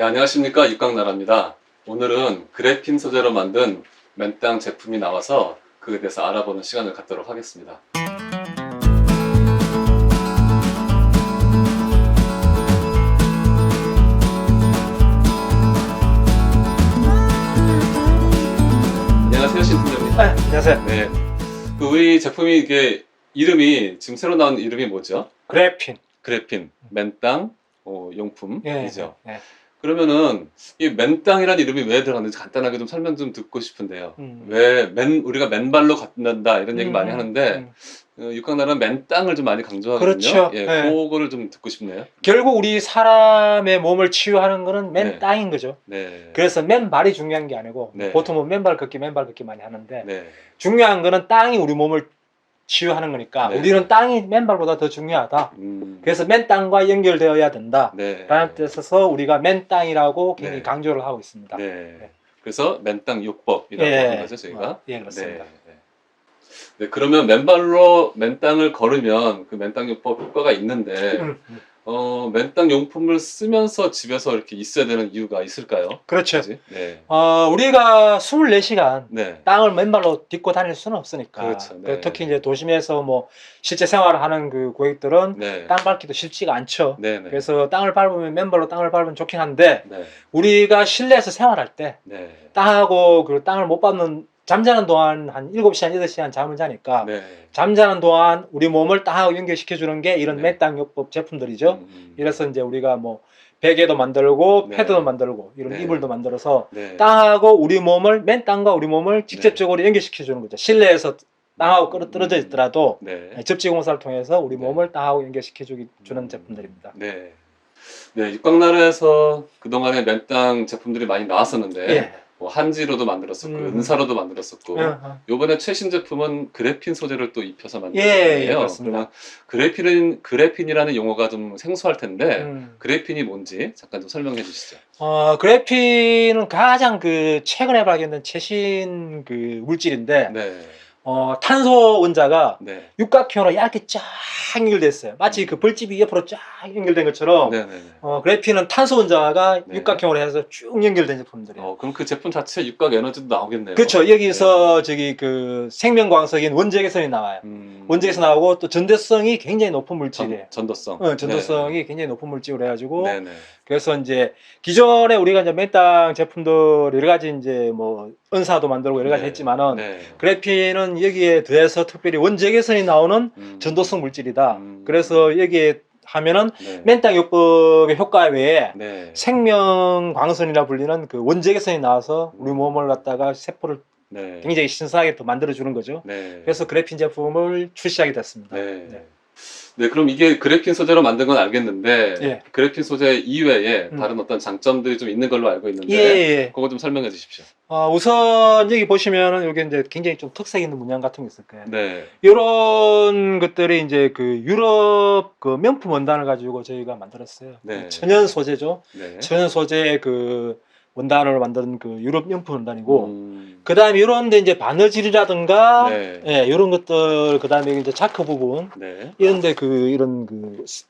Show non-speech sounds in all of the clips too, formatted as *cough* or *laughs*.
네, 안녕하십니까 육각나라입니다. 오늘은 그래핀 소재로 만든 맨땅 제품이 나와서 그에 대해서 알아보는 시간을 갖도록 하겠습니다. 안녕하세요 신팀장님. 네, 안녕하세요. 네, 그 우리 제품이 이게 이름이 지금 새로 나온 이름이 뭐죠? 그래핀. 그래핀 맨땅 어, 용품이죠. 예, 예. 그러면은 이 맨땅이라는 이름이 왜 들어갔는지 간단하게 좀 설명 좀 듣고 싶은데요. 음. 왜맨 우리가 맨발로 걷는다 이런 얘기 음, 많이 하는데 음. 어, 육각나라는 맨땅을 좀 많이 강조하거든요. 그렇죠. 예, 네. 그거를 좀 듣고 싶네요. 결국 우리 사람의 몸을 치유하는 거는 맨 네. 땅인 거죠. 네. 그래서 맨발이 중요한 게 아니고 네. 보통은 맨발 걷기, 맨발 걷기 많이 하는데 네. 중요한 거는 땅이 우리 몸을 치유하는 거니까 네. 우리는 땅이 맨발보다 더 중요하다. 음, 그래서 맨 땅과 연결되어야 된다. 네. 라는 뜻에서 우리가 맨 땅이라고 굉장히 네. 강조를 하고 있습니다. 네. 그래서 맨땅 요법이라고 예, 하는 거죠, 저희가. 어, 예, 그렇습니다. 네. 네. 네, 그러면 맨발로 맨땅을 걸으면 그 맨땅 요법 효과가 있는데 음, 음. 어, 맨땅 용품을 쓰면서 집에서 이렇게 있어야 되는 이유가 있을까요? 그렇죠. 그지? 네. 어, 우리가 24시간 네. 땅을 맨발로 딛고 다닐 수는 없으니까. 그렇죠, 네. 그 특히 이제 도심에서 뭐 실제 생활을 하는 그 고객들은 네. 땅 밟기도 쉽지가 않죠. 네. 네. 그래서 땅을 밟으면 맨발로 땅을 밟으면 좋긴 한데 네. 우리가 실내에서 생활할 때 네. 땅하고 그 땅을 못 밟는 잠자는 동안 한 7시간, 8시간 잠을 자니까 네. 잠자는 동안 우리 몸을 땅하고 연결시켜 주는 게 이런 네. 맨땅요법 제품들이죠. 음, 이래서 이제 우리가 뭐 베개도 만들고 네. 패드도 만들고 이런 네. 이불도 만들어서 네. 땅하고 우리 몸을 맨 땅과 우리 몸을 직접적으로 연결시켜 주는 거죠. 실내에서 땅하고 끌어 떨어져 있더라도 네. 접지 공사를 통해서 우리 네. 몸을 땅하고 연결시켜 주기 주는 음. 제품들입니다. 네. 네, 육각나라에서 그동안에 맨땅 제품들이 많이 나왔었는데 예. 뭐 한지로도 만들었었고 음. 은사로도 만들었었고 어, 어. 요번에 최신 제품은 그래핀 소재를 또 입혀서 만든 예, 예, 그래핀은 그래핀이라는 용어가 좀 생소할 텐데 음. 그래핀이 뭔지 잠깐 좀 설명해 주시죠. 어, 그래핀은 가장 그 최근에 발견된 최신 그 물질인데 네. 어, 탄소 원자가 네. 육각형으로 얇게 쫙 연결됐어요. 마치 그 벌집이 옆으로 쫙 연결된 것처럼 네, 네, 네. 어, 그래핀은 탄소 원자가 네. 육각형으로 해서 쭉 연결된 제품들이에요. 어, 그럼 그 제품 자체 육각 에너지도 나오겠네요. 그렇죠. 여기서 저기 그 생명광석인 원적외선이 나와요. 음. 원적외선 나오고 또 전도성이 굉장히 높은 물질이에요. 전, 전도성. 어, 전도성이 굉장히 높은 물질로 해가지고 네, 네. 그래서 이제 기존에 우리가 이제 맨땅 제품들 여러 가지 이제 뭐 은사도 만들고 여러 가지 네. 했지만은 네. 그래핀은 여기에 더해서 특별히 원적외선이 나오는 음. 전도성 물질이다. 음. 그래서 여기에 하면은 네. 맨땅 요법의 효과 외에 네. 생명 광선이라 불리는 그 원적외선이 나와서 우리 몸을 갖다가 세포를 네. 굉장히 신선하게 또 만들어 주는 거죠. 네. 그래서 그래핀 제품을 출시하게 됐습니다. 네. 네. 네. 그럼 이게 그래핀 소재로 만든 건 알겠는데 예. 그래핀 소재 이외에 음. 다른 어떤 장점들이 좀 있는 걸로 알고 있는데 예, 예. 그거 좀 설명해 주십시오. 어, 우선 여기 보시면은 여기 이제 굉장히 좀 특색 있는 문양 같은 게 있을 거예요. 네. 이런 것들이 이제 그 유럽 그 명품 원단을 가지고 저희가 만들었어요. 네. 천연 소재죠. 네. 천연 소재의 그 원단을 만든 그 유럽 명품 원단이고, 음. 그 다음에 이런 데 이제 바느질이라든가, 네. 예, 이런 것들, 그 다음에 이제 자크 부분, 네. 이런 데 그 이런 그 스-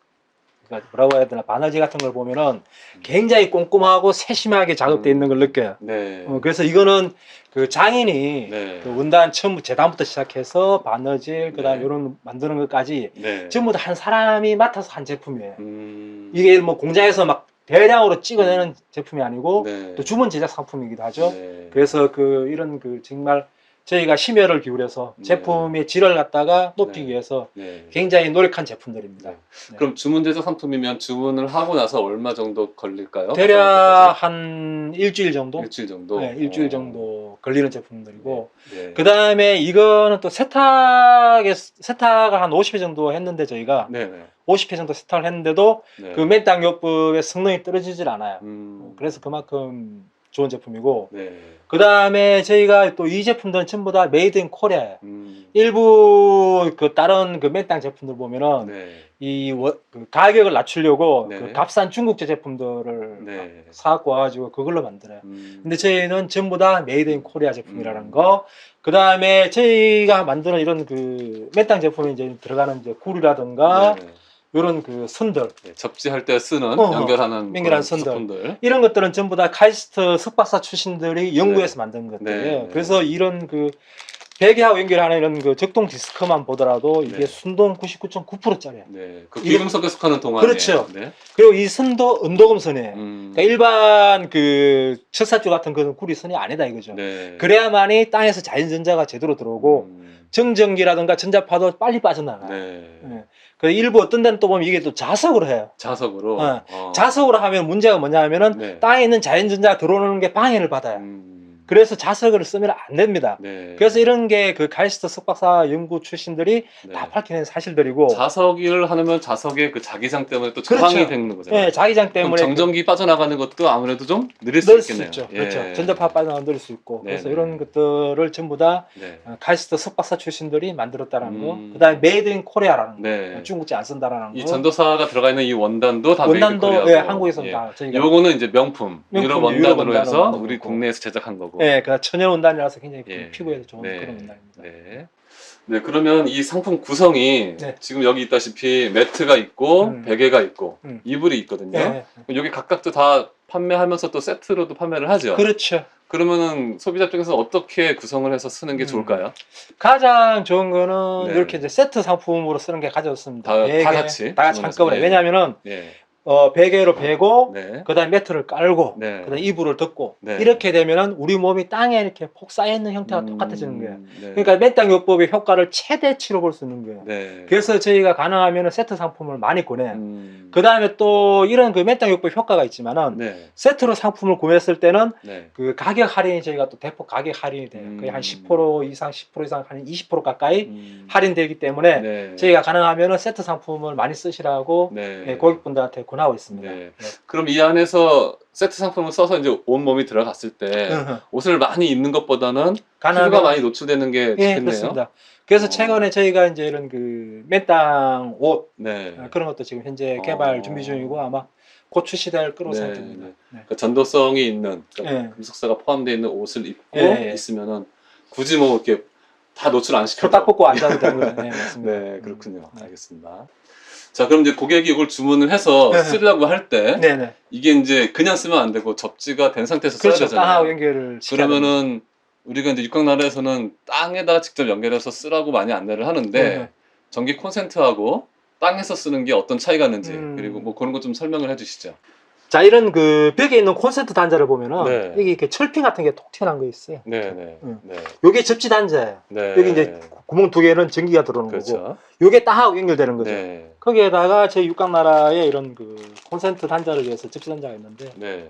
그러니까 뭐라고 해야 되나 바느질 같은 걸 보면은 굉장히 꼼꼼하고 세심하게 작업되어 있는 걸 느껴요. 네. 어, 그래서 이거는 그 장인이 네. 그 원단 처음 재단부터 시작해서 바느질 그다음 네. 이런 만드는 것까지 네. 전부 다 한 사람이 맡아서 한 제품이에요. 음. 이게 뭐 공장에서 막 대량으로 찍어내는 제품이 아니고 네. 또 주문 제작 상품이기도 하죠. 네. 그래서 그 이런 그 정말 저희가 심혈을 기울여서 네. 제품의 질을 갖다가 높이기 네. 위해서 네. 굉장히 노력한 제품들입니다. 네. 그럼 주문 제작 상품이면 주문을 하고 나서 얼마 정도 걸릴까요? 대략 한 일주일 정도, 일주일 정도. 네, 일주일 어. 정도 걸리는 제품들이고 네. 그 다음에 이거는 또 세탁에 세탁을 한 50회 정도 했는데 저희가 네. 네. 50회 정도 세탁을 했는데도 네. 그 맨땅요법의 성능이 떨어지질 않아요. 음. 그래서 그만큼 좋은 제품이고 네. 그 다음에 저희가 또 이 제품들은 전부 다 메이드 인 코리아예요. 음. 일부 그 다른 그 맨땅 제품들 보면은 네. 이 워- 그 가격을 낮추려고 네. 그 값싼 중국제 제품들을 네. 사갖고 와가지고 그걸로 만들어요. 음. 근데 저희는 전부 다 메이드 인 코리아 제품이라는 음. 거. 그 다음에 저희가 만드는 이런 그 맨땅 제품에 이제 들어가는 이제 굴이라든가 네. 이런 그 선들 네, 접지할 때 쓰는 어허, 연결하는 그런 선들. 스푼들. 이런 것들은 전부 다 카이스트 석박사 출신들이 연구해서 만든 것들이에요. 네, 네. 그래서 이런 그 베개하고 연결하는 이런 그 적동 디스크만 보더라도 이게 네. 순동 99.9%짜리야. 네, 그 이게- 비금속에 속하는 동안에. 그렇죠. 네. 그리고 이 선도 은도금선이에요. 음, 그러니까 일반 그 철사줄 같은 그런 구리선이 아니다 이거죠. 네. 그래야만이 땅에서 자연전자가 제대로 들어오고 음, 정전기라든가 전자파도 빨리 빠져나가요. 네. 네. 그 일부 어떤 데는 또 보면 이게 또 자석으로 해요. 자석으로. 어, 어. 자석으로 하면 문제가 뭐냐 하면은 네. 땅에 있는 자연전자가 들어오는 게 방해를 받아요. 음, 그래서 자석을 쓰면 안 됩니다. 네. 그래서 이런 게그 카이스트 석박사 연구 출신들이 네. 다 밝혀낸 사실들이고 자석을 하면 자석의 그 자기장 때문에 또 저항이 그렇죠. 되는 거잖아요. 예, 자기장 그럼 때문에 정전기 빠져나가는 것도 아무래도 좀 느릴 수 있겠네요. 있죠. 예. 그렇죠. 전자파 빠져나가 넣을 수 있고 네, 그래서 네. 이런 것들을 전부 다 네. 어, 카이스트 석박사 출신들이 만들었다라는 음. 거. 그다음에 메이드 인 코리아라는 거. 네. 중국제 안 쓴다라는 이 거. 전도사가 들어가 있는 이 원단도 다 원단도 메이드 예, 코리아고. 한국에서 예. 다 저희가 요거는 이제 명품, 명품, 유럽 유럽 원단으로 원단으로 해서 만든 우리 거고. 국내에서 제작한 거고. 예, 그 천연 원단이라서 굉장히 예. 피부에 좋은 네. 그런 원단입니다. 네. 네, 그러면 이 상품 구성이 네. 지금 여기 있다시피 매트가 있고 음. 베개가 있고 음. 이불이 있거든요. 예. 여기 각각도 다 판매하면서 또 세트로도 판매를 하죠. 그렇죠. 그러면은 소비자 입장에서 어떻게 구성을 해서 쓰는 게 음. 좋을까요? 가장 좋은 거는 네. 이렇게 이제 세트 상품으로 쓰는 게 가장 좋습니다. 다- 다 베개, 같이 다 같이 주문해서. 한꺼번에. 네. 왜냐하면은 예. 어, 베개로 베고 네. 그다음에 매트를 깔고 네. 그다음에 이불을 덮고 네. 이렇게 되면은 우리 몸이 땅에 이렇게 폭 쌓여 있는 형태가 음, 똑같아지는 거예요. 네. 그러니까 맨땅 요법의 효과를 최대치로 볼 수 있는 거예요. 네. 그래서 저희가 가능하면 세트 상품을 많이 권해요. 음, 그 다음에 또 이런 그 맨땅 요법 효과가 있지만은 네. 세트로 상품을 구매했을 때는 네. 그 가격 할인이 저희가 또 대폭 가격 할인이 돼요. 거의 한 음. 10% 이상, 10% 이상, 한 20% 가까이 음, 할인되기 때문에 네. 저희가 가능하면 세트 상품을 많이 쓰시라고 네. 예, 고객분들한테 권하고 있습니다. 네. 네. 그럼 이 안에서 세트 상품을 써서 이제 온 몸이 들어갔을 때 으흠. 옷을 많이 입는 것보다는 피부가 많이 노출되는 게 예, 좋겠네요. 그렇습니다. 그래서 어. 최근에 저희가 이제 이런 그 맨땅 옷 네. 어, 그런 것도 지금 현재 어. 개발 준비 중이고 아마 곧 출시될 그런 네, 상태입니다. 네. 네. 그 전도성이 있는 그러니까 예. 금속사가 포함되어 있는 옷을 입고 예, 예. 있으면은 굳이 뭐 이렇게 다 노출 안 시켜도 표딱 뽑고 앉아도 되는 거죠. *laughs* 네. 네, 그렇군요. 네. 알겠습니다. 자, 그럼 이제 고객이 이걸 주문을 해서 네. 쓰려고 할 때 네, 네. 이게 이제 그냥 쓰면 안 되고 접지가 된 상태에서 써야 그렇죠. 되잖아요. 땅하고 연결을 시켜야 됩니다. 그러면은 우리가 이제 육각나라에서는 땅에다 직접 연결해서 쓰라고 많이 안내를 하는데 네. 전기 콘센트하고 땅에서 쓰는 게 어떤 차이가 있는지 음. 그리고 뭐 그런 거 좀 설명을 해주시죠. 자, 이런 그 벽에 있는 콘센트 단자를 보면은 네. 여기 이렇게 철핀 같은 게 톡 튀어나온 거 있어요. 네, 네, 음. 네, 요게 접지 단자예요. 네. 여기 이제 구멍 두 개는 전기가 들어오는 거고, 그렇죠. 요게 땅하고 연결되는 거죠. 네, 거기에다가 제 육각 나라의 이런 그 콘센트 단자를 위해서 접지 단자가 있는데 네,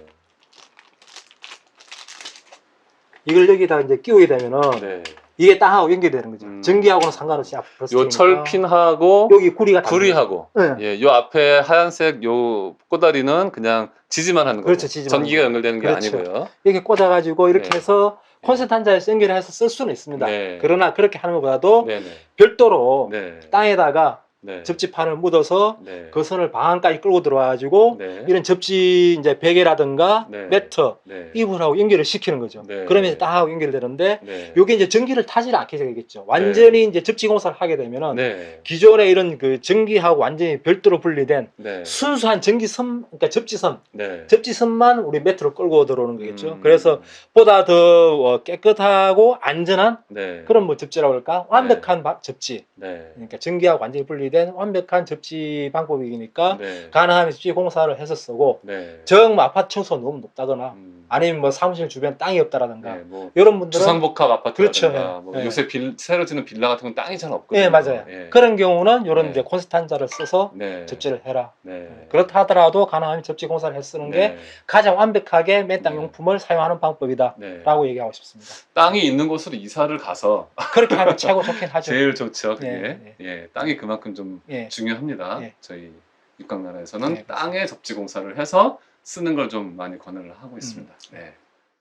이걸 여기다 이제 끼우게 되면은 네. 이게 땅하고 연결되는 거죠. 음. 전기하고는 상관없이 앞으로 요 철핀하고 여기 구리가 다 구리하고 네. 예, 요 앞에 하얀색 요 꼬다리는 그냥 지지만 하는 거고 그렇죠, 지지만 전기가 연결되는 게 그렇죠. 아니고요. 이렇게 꽂아 가지고 이렇게 네. 해서 콘센트 단자에서 연결해서 쓸 수는 있습니다. 네. 그러나 그렇게 하는 것보다도 네, 네, 별도로 네, 땅에다가 네, 접지판을 묻어서 네, 그 선을 방 안까지 끌고 들어와가지고 네, 이런 접지 이제 베개라든가 네. 매트 네, 이불하고 연결을 시키는 거죠. 네. 그러면 이제 땅하고 연결되는데 네, 요게 이제 전기를 타지 않게 되겠죠. 완전히 이제 접지 공사를 하게 되면은 네, 기존의 이런 그 전기하고 완전히 별도로 분리된 네, 순수한 전기선, 그러니까 접지선, 네. 접지선만 우리 매트로 끌고 들어오는 거겠죠. 음, 그래서 보다 더 어, 깨끗하고 안전한 네, 그런 뭐 접지라고 할까? 완벽한 바- 접지. 네, 그러니까 전기하고 완전히 분리 된 완벽한 접지 방법이니까 네, 가능하면 접지 공사를 해서 쓰고 네. 정뭐 아파트 층수가 너무 높다거나 음, 아니면 뭐 사무실 주변 땅이 없다라든가 네, 뭐 이런 분들은 주상복합 아파트라든가 그렇죠. 뭐 예. 요새 빌, 새로 지는 빌라 같은 건 땅이 잘 없거든요. 예 맞아요. 예. 그런 경우는 이런 네. 이제 콘스탄자를 써서 네, 접지를 해라. 네, 그렇다 하더라도 가능하면 접지 공사를 해 쓰는 게 네, 가장 완벽하게 맨땅 네. 용품을 사용하는 방법이다라고 네. 얘기하고 싶습니다. 땅이 있는 곳으로 이사를 가서 그렇게 하면 최고 좋긴 *laughs* 하죠. 제일 좋죠. 그게 네, 예, 땅이 그만큼 좀 예. 중요합니다. 예. 저희 육각나라에서는 네, 땅에 접지 공사를 해서 쓰는 걸 좀 많이 권유를 하고 있습니다. 네.